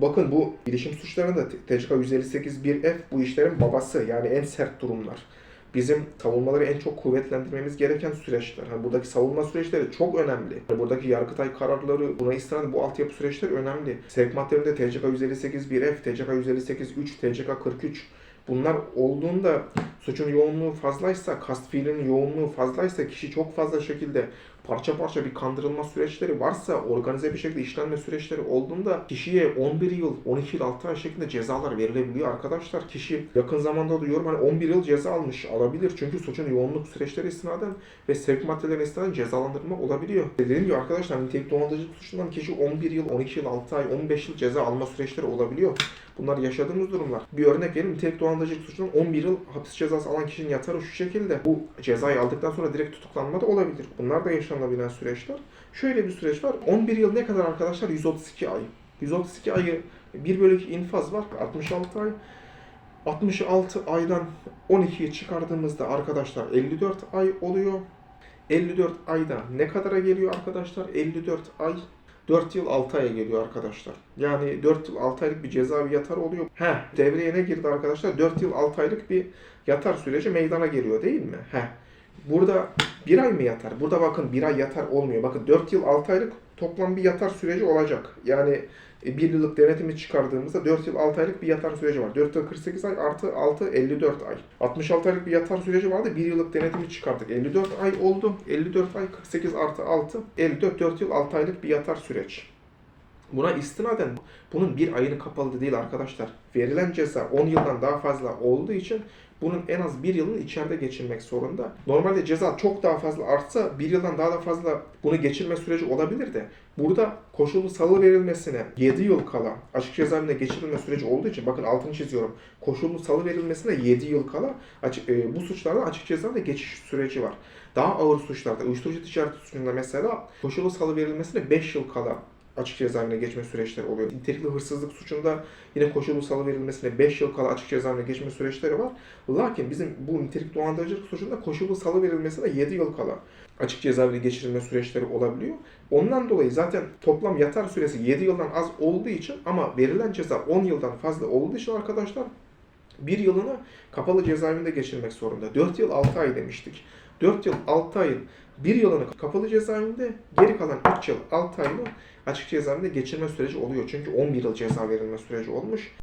Bakın bu bilişim suçlarında TCK 158.1F bu işlerin babası yani en sert durumlar. Bizim savunmaları en çok kuvvetlendirmemiz gereken süreçler. Yani buradaki savunma süreçleri çok önemli. Yani buradaki Yargıtay kararları, buna istinaden bu altyapı süreçleri önemli. Sevk maddelerinde TCK 158.1F, TCK 158.3, TCK 43 bunlar olduğunda suçun yoğunluğu fazlaysa, kast fiilinin yoğunluğu fazlaysa, kişi çok fazla şekilde parça parça bir kandırılma süreçleri varsa, organize bir şekilde işlenme süreçleri olduğunda kişiye 11 yıl, 12 yıl, 6 ay şeklinde cezalar verilebiliyor arkadaşlar. Kişi yakın zamanda duyuyorum hani 11 yıl ceza almış alabilir. Çünkü suçun yoğunluk süreçleri istinaden ve sevk maddelerine istinaden cezalandırma olabiliyor. Dediğim gibi arkadaşlar nitelik dolandırıcılık suçundan kişi 11 yıl, 12 yıl, 6 ay, 15 yıl ceza alma süreçleri olabiliyor. Bunlar yaşadığımız durumlar. Bir örnek verelim. Nitelik dolandırıcılık suçundan 11 yıl hapis cezası alan kişinin yatarı şu şekilde. Bu cezayı aldıktan sonra direkt tutuklanma da olabilir. Bunlar da yaşanabilen süreçler. Şöyle bir süreç var. 11 yıl ne kadar arkadaşlar? 132 ay. 132 ayı 1 bölü 2 infaz var. 66 ay. 66 aydan 12'yi çıkardığımızda arkadaşlar 54 ay oluyor. 54 ayda ne kadara geliyor arkadaşlar? 54 ay 4 yıl 6 aya geliyor arkadaşlar. Yani 4 yıl 6 aylık bir cezaevi yatar oluyor. He, devreye ne girdi arkadaşlar? 4 yıl 6 aylık bir yatar süreci meydana geliyor değil mi? He. Burada bir ay mı yatar? Burada bakın bir ay yatar olmuyor. Bakın 4 yıl 6 aylık toplam bir yatar süreci olacak. Yani e, bir yıllık denetimi çıkardığımızda 4 yıl 6 aylık bir yatar süreci var. 4 yıl 48 ay artı 6 54 ay. 66 aylık bir yatar süreci vardı. 1 yıllık denetimi çıkardık. 54 ay oldu. 54 ay 48 artı 6 54 4 yıl 6 aylık bir yatar süreç. Buna istinaden bunun bir ayını kapalı değil arkadaşlar. Verilen ceza 10 yıldan daha fazla olduğu için bunun en az bir yılını içeride geçirmek zorunda. Normalde ceza çok daha fazla artsa bir yıldan daha da fazla bunu geçirme süreci olabilir de burada koşullu salı verilmesine 7 yıl kala açık cezaevinde geçirilme süreci olduğu için bakın altını çiziyorum. Koşullu salı verilmesine 7 yıl kala açık, e, bu suçlarda açık cezaevinde geçiş süreci var. Daha ağır suçlarda uyuşturucu ticareti suçunda mesela koşullu salı verilmesine 5 yıl kala açık cezaevine geçme süreçleri oluyor. Nitelikli hırsızlık suçunda yine koşullu salı verilmesine 5 yıl kala açık cezaevine geçme süreçleri var. Lakin bizim bu nitelik dolandırıcılık suçunda koşullu salı verilmesine 7 yıl kala açık cezaevine geçirilme süreçleri olabiliyor. Ondan dolayı zaten toplam yatar süresi 7 yıldan az olduğu için ama verilen ceza 10 yıldan fazla olduğu için arkadaşlar bir yılını kapalı cezaevinde geçirmek zorunda. 4 yıl 6 ay demiştik. 4 yıl 6 ayın bir yılını kapalı cezaevinde, geri kalan 3 yıl 6 ayını açık cezaevinde geçirme süreci oluyor. Çünkü 11 yıl ceza verilme süreci olmuş.